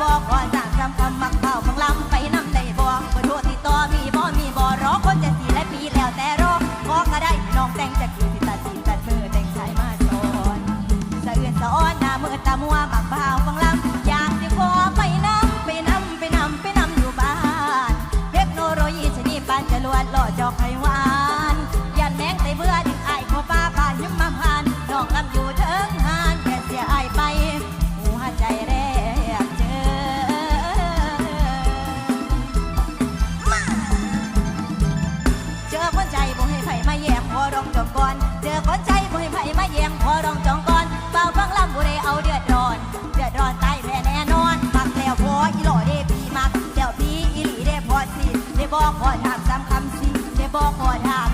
บ่ขอจากคำคำมักเผ่าของลำไปนำได้บ่เบอร์โทรติดต่อมีบ่มีบ่รอคนจะสีและปีแล้วแต่รอขอก็ได้น้องแต่งจะคือตีตัดสินกัดมือแต่งสายมาสอนสะเอือนสะอ้อนหน้ามือตามัวปากเผ่าของลำอยากจะขอไปนำไปนำไปนำไปนำอยู่บ้าน เทคโนโลยีชนิดปานจะลวดหล่อจอกให้ว่า บอกขอถามสามคำสิได้บอกขอถาม